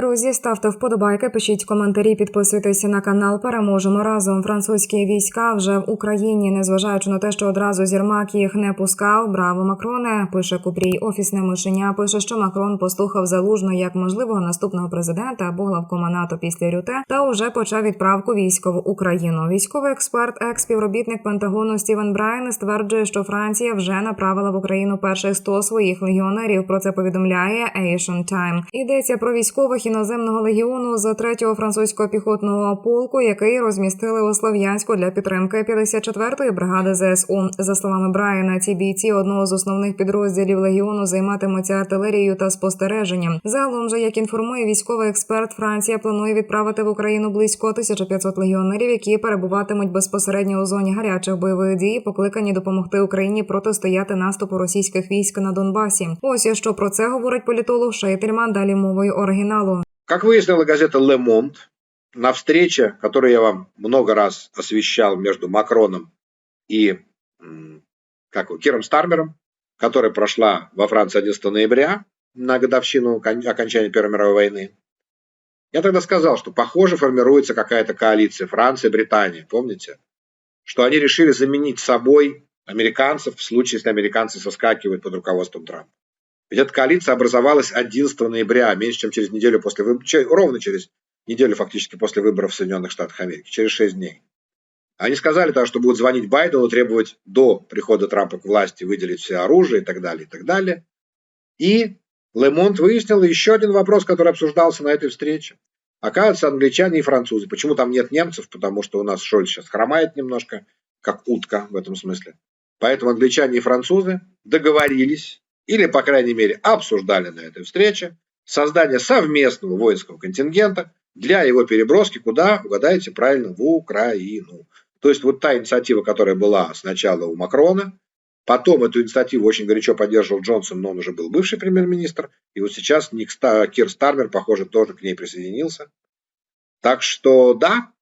Друзі, ставте вподобайки, пишіть коментарі, підписуйтеся на канал. Переможемо разом. Французькі війська вже в Україні, незважаючи на те, що одразу Зірмак їх не пускав. Браво, Макроне. Пише Купрій. Офісне мишеня. Пише, що Макрон послухав залужно як можливого наступного президента або главкома НАТО після Рюте та уже почав відправку військ в Україну. Військовий експерт, екс-співробітник Пентагону Стівен Брайан стверджує, що Франція вже направила в Україну перших 100 своїх легіонерів. Про це повідомляє Asian Time. Йдеться про військових іноземного легіону з 3-го французького піхотного полку, який розмістили у Слов'янську для підтримки 54-ї бригади ЗСУ. За словами Брайана, ці бійці одного з основних підрозділів легіону займатимуться артилерією та спостереженням. Загалом же, як інформує військовий експерт, Франція планує відправити в Україну близько 1500 легіонерів, які перебуватимуть безпосередньо у зоні гарячих бойових дій, покликані допомогти Україні протистояти наступу російських військ на Донбасі. Ось що про це говорить політолог Шейтерман. Далі мовою оригіналу. Как выяснила газета «Ле Монт», на встрече, которую я вам много раз освещал между Макроном и как его, Киром Стармером, которая прошла во Франции 11 ноября на годовщину кон- окончания Первой мировой войны, я тогда сказал, что похоже формируется какая-то коалиция Франции и Британии, помните? Что они решили заменить собой американцев в случае, если американцы соскакивают под руководством Трампа. Ведь эта коалиция образовалась 11 ноября, меньше чем через неделю после выборов, ровно через неделю фактически после выборов в Соединенных Штатах Америки, через 6 дней. Они сказали так, что будут звонить Байдену, требовать до прихода Трампа к власти выделить все оружие и так далее, и так далее. И Лемонт выяснил еще один вопрос, который обсуждался на этой встрече. Оказывается, англичане и французы. Почему там нет немцев? Потому что у нас Шольц сейчас хромает немножко, как утка в этом смысле. Поэтому англичане и французы договорились, или, по крайней мере, обсуждали на этой встрече, создание совместного воинского контингента для его переброски куда, угадайте правильно, в Украину. То есть вот та инициатива, которая была сначала у Макрона, потом эту инициативу очень горячо поддерживал Джонсон, но он уже был бывший премьер-министр, и вот сейчас Ник Ста- Кир Стармер, похоже, тоже к ней присоединился. Так что да,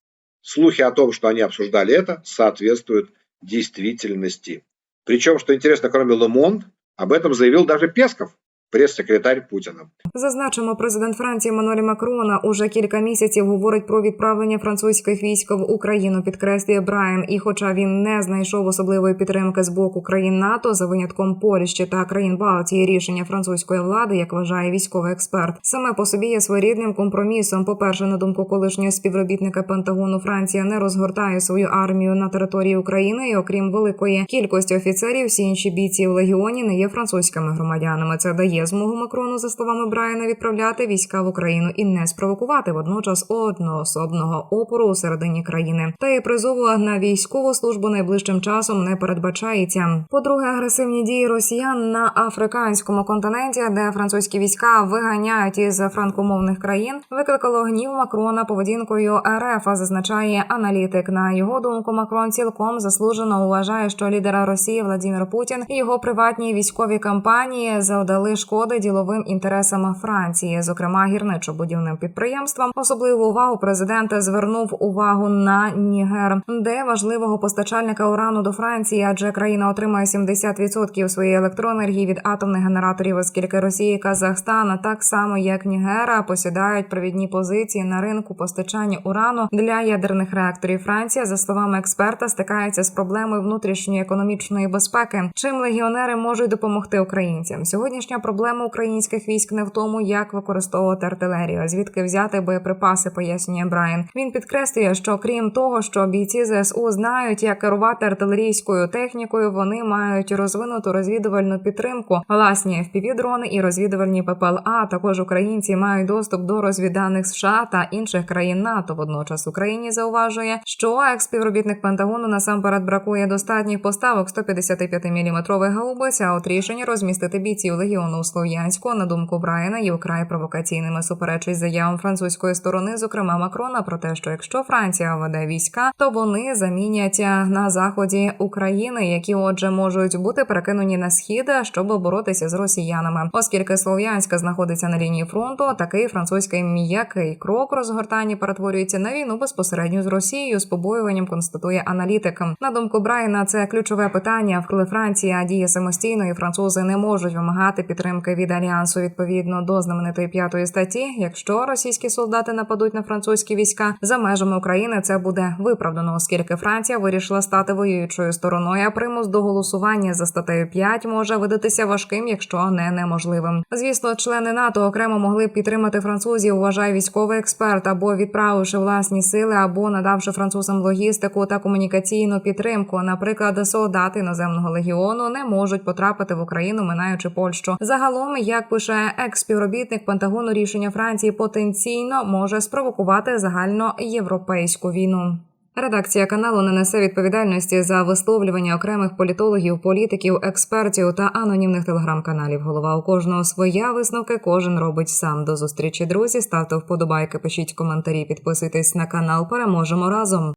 слухи о том, что они обсуждали это, соответствуют действительности. Причем, что интересно, кроме Лемонт, об этом заявил даже Песков, пресс-секретарь Путина. Зазначимо, президент Франції Мануель Макрона уже кілька місяців говорить про відправлення французьких військ в Україну. Підкреслює Брайан. І, хоча він не знайшов особливої підтримки з боку країн НАТО за винятком Польщі та країн Балтії, рішення французької влади, як вважає військовий експерт, саме по собі є своєрідним компромісом. По перше, на думку колишнього співробітника Пентагону, Франція не розгортає свою армію на території України, і окрім великої кількості офіцерів, всі інші бійці в легіоні не є французькими громадянами. Це дає змогу Макрону, за словами Брайана, відправляти війська в Україну і не спровокувати водночас одноособного опору у середині країни. Та й призову на військову службу найближчим часом не передбачається. По-друге, агресивні дії росіян на африканському континенті, де французькі війська виганяють із франкомовних країн, викликало гнів Макрона поведінкою РФ. Зазначає аналітик. На його думку, Макрон цілком заслужено вважає, що лідера Росії Владимир Путін і його приватні військові кампанії завдали шкоди діловим інтересам Франції, зокрема гірничо-будівним підприємствам. Особливу увагу президент звернув увагу на Нігер, де важливого постачальника урану до Франції, адже країна отримує 70% своєї електроенергії від атомних генераторів, оскільки Росія і Казахстан, так само як Нігера, посідають провідні позиції на ринку постачання урану для ядерних реакторів. Франція, за словами експерта, стикається з проблемою внутрішньої економічної безпеки. Чим легіонери можуть допомогти українцям? Сьогоднішня проблема українських військ не в тому, як використовувати артилерію, а звідки взяти боєприпаси, пояснює Брайан. Він підкреслює, що крім того, що бійці ЗСУ знають, як керувати артилерійською технікою, вони мають розвинуту розвідувальну підтримку, власні FPV-дрони і розвідувальні ППЛА. Також українці мають доступ до розвідданих США та інших країн НАТО. Водночас Україні зауважує, що екс-співробітник Пентагону насамперед бракує достатніх поставок 155-мм гаубиць, а от рішення розмістити бійців легіону Слов'янську, на думку Брайана, є вкрай провокаційними суперечить заявам французької сторони, зокрема Макрона, про те, що якщо Франція веде війська, то вони замінять на заході України, які отже можуть бути перекинені на схід, щоб боротися з росіянами, оскільки Слов'янська знаходиться на лінії фронту. Такий французький м'який крок розгортання перетворюється на війну безпосередньо з Росією з побоюванням. Констатує аналітик. На думку Брайана, це ключове питання. Коли Франція діє самостійно, і французи не можуть вимагати підтримки підтримки від альянсу відповідно до знаменитої п'ятої статті. Якщо російські солдати нападуть на французькі війська за межами України, це буде виправдано, оскільки Франція вирішила стати воюючою стороною. А примус до голосування за статтею 5 може видатися важким, якщо не неможливим. Звісно, члени НАТО окремо могли б підтримати французів. Вважає військовий експерт, або відправивши власні сили, або надавши французам логістику та комунікаційну підтримку. Наприклад, солдати іноземного легіону не можуть потрапити в Україну, минаючи Польщу. Загалом, як пише екс-співробітник Пентагону, рішення Франції потенційно може спровокувати загальноєвропейську війну. Редакція каналу не несе відповідальності за висловлювання окремих політологів, політиків, експертів та анонімних телеграм-каналів. Голова у кожного своя висновки кожен робить сам. До зустрічі, друзі. Ставте вподобайки, пишіть коментарі, підписуйтесь на канал. Переможемо разом.